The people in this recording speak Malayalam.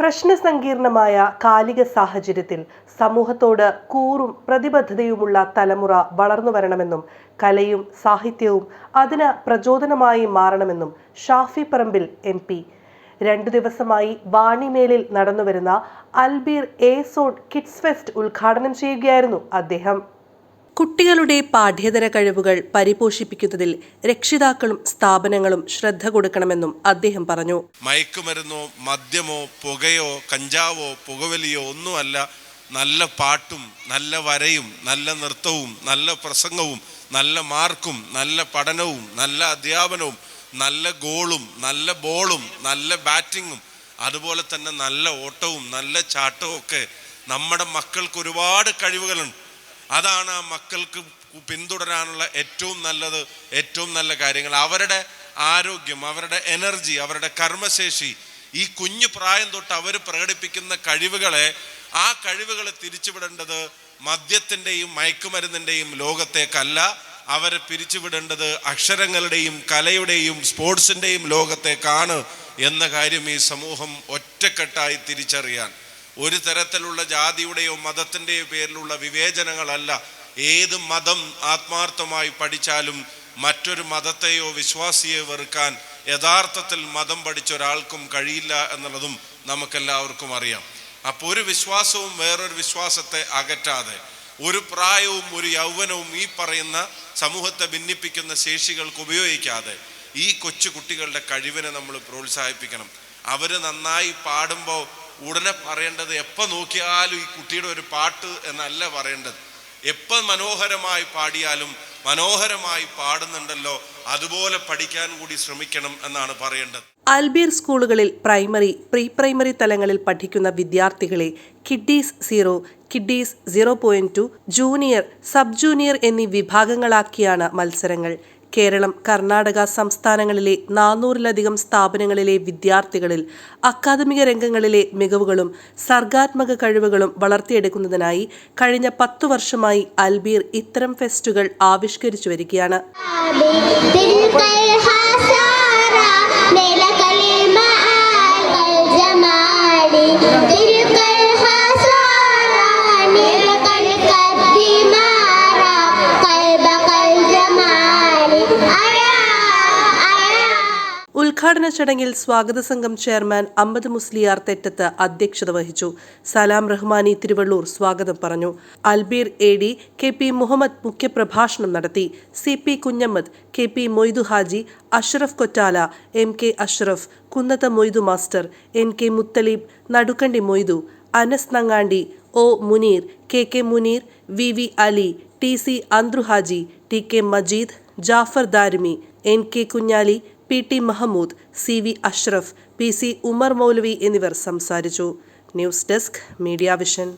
പ്രശ്നസങ്കീർണമായ കാലിക സാഹചര്യത്തിൽ സമൂഹത്തോട് കൂറും പ്രതിബദ്ധതയുമുള്ള തലമുറ വളർന്നു വരണമെന്നും കലയും സാഹിത്യവും അതിന് പ്രചോദനമായി മാറണമെന്നും ഷാഫി പറമ്പിൽ എം പി. രണ്ടു ദിവസമായി വാണിമേലിൽ നടന്നുവരുന്ന Albeer A zone kids fest ഉദ്ഘാടനം ചെയ്യുകയായിരുന്നു അദ്ദേഹം. കുട്ടികളുടെ പാഠ്യേതര കഴിവുകൾ പരിപോഷിപ്പിക്കുന്നതിൽ രക്ഷിതാക്കളും സ്ഥാപനങ്ങളും ശ്രദ്ധ കൊടുക്കണമെന്നും അദ്ദേഹം പറഞ്ഞു. മയക്കുമരുന്നോ മദ്യമോ പുകയോ കഞ്ചാവോ പുകവലിയോ ഒന്നുമല്ല നല്ല പാട്ടും നല്ല വരയും നല്ല നൃത്തവും നല്ല പ്രസംഗവും നല്ല മാർക്കും നല്ല പഠനവും നല്ല അധ്യാപനവും നല്ല ഗോളും നല്ല ബോളും നല്ല ബാറ്റിങ്ങും അതുപോലെ തന്നെ നല്ല ഓട്ടവും നല്ല ചാട്ടവും ഒക്കെ നമ്മുടെ മക്കൾക്ക് ഒരുപാട് കഴിവുകളുണ്ട്. അതാണ് ആ മക്കൾക്ക് പിന്തുടരാനുള്ള ഏറ്റവും നല്ലത് ഏറ്റവും നല്ല കാര്യങ്ങൾ. അവരുടെ ആരോഗ്യം അവരുടെ എനർജി അവരുടെ കർമ്മശേഷി ഈ കുഞ്ഞു പ്രായം തൊട്ട് അവർ പ്രകടിപ്പിക്കുന്ന കഴിവുകളെ ആ കഴിവുകളെ തിരിച്ചുവിടേണ്ടത് മദ്യത്തിന്റെയും മയക്കുമരുന്നിന്റെയും ലോകത്തേക്കല്ല അവരെ പിരിച്ചുവിടേണ്ടത് അക്ഷരങ്ങളുടെയും കലയുടെയും സ്പോർട്സിന്റെയും ലോകത്തേക്കാണ് എന്ന കാര്യം ഈ സമൂഹം ഒറ്റക്കെട്ടായി തിരിച്ചറിയാൻ ഒരു തരത്തിലുള്ള ജാതിയുടെയോ മതത്തിന്റെയോ പേരിലുള്ള വിവേചനങ്ങളല്ല ഏത് മതം ആത്മാർത്ഥമായി പഠിച്ചാലും മറ്റൊരു മതത്തെയോ വിശ്വാസിയെ വെറുക്കാൻ യഥാർത്ഥത്തിൽ മതം പഠിച്ച ഒരാൾക്കും കഴിയില്ല എന്നുള്ളതും നമുക്കെല്ലാവർക്കും അറിയാം. അപ്പോൾ ഒരു വിശ്വാസവും വേറൊരു വിശ്വാസത്തെ അകറ്റാതെ ഒരു പ്രായവും ഒരു യൗവനവും ഈ പറയുന്ന സമൂഹത്തെ ഭിന്നിപ്പിക്കുന്ന ശേഷികൾക്ക് ഉപയോഗിക്കാതെ ഈ കൊച്ചു കുട്ടികളുടെ കഴിവിനെ നമ്മൾ പ്രോത്സാഹിപ്പിക്കണം. അവർ നന്നായി പാടുമ്പോൾ ഉടനെ പറയേണ്ടത് എപ്പോൾ നോക്കിയാലും ഈ കുട്ടിയുടെ ഒരു പാട്ട് എന്നല്ല പറയേണ്ടത്. എപ്പോൾ മനോഹരമായി പാടിയാലും മനോഹരമായി പാടുന്നുണ്ടല്ലോ അതുപോലെ പഠിക്കാൻ കൂടി ശ്രമിക്കണം എന്നാണ് പറയേണ്ടത്. അൽബീർ സ്കൂളുകളിൽ പ്രൈമറി പ്രീ പ്രൈമറി തലങ്ങളിൽ പഠിക്കുന്ന വിദ്യാർത്ഥികളെ kiddies zero kiddies zero point two junior sub junior എന്നീ വിഭാഗങ്ങളാക്കിയാണ് മത്സരങ്ങൾ. കേരളം കർണാടക സംസ്ഥാനങ്ങളിലെ നാനൂറിലധികം സ്ഥാപനങ്ങളിലെ വിദ്യാർത്ഥികളിൽ അക്കാദമിക രംഗങ്ങളിലെ മികവുകളും സർഗാത്മക കഴിവുകളും വളർത്തിയെടുക്കുന്നതിനായി കഴിഞ്ഞ പത്തു വർഷമായി അൽബീർ ഇത്തരം ഫെസ്റ്റുകൾ ആവിഷ്കരിച്ചു വരികയാണ്. ഉദ്ഘാടന ചടങ്ങിൽ സ്വാഗത സംഘം ചെയർമാൻ അമ്പത് മുസ്ലിയാർ തെറ്റത്ത് അധ്യക്ഷത വഹിച്ചു. സലാം റഹ്മാനി തിരുവള്ളൂർ സ്വാഗതം പറഞ്ഞു. Albeer A D K P Muhammad മുഖ്യപ്രഭാഷണം നടത്തി. C P Kunhammad K P Moidu Haji Ashraf Kottala M K Ashraf Kunnath Moidu master N K Muthaleeb Nadukkandi Moidu Anas Nangandi O Muneer K K Muneer V V Ali T C Anthruhaji T K Majeed Jafar Darimi N K Kunhali P T Mahmood C V Ashraf P C Umar Maulavi എന്നിവർ സംസാരിച്ചു. News desk media vision.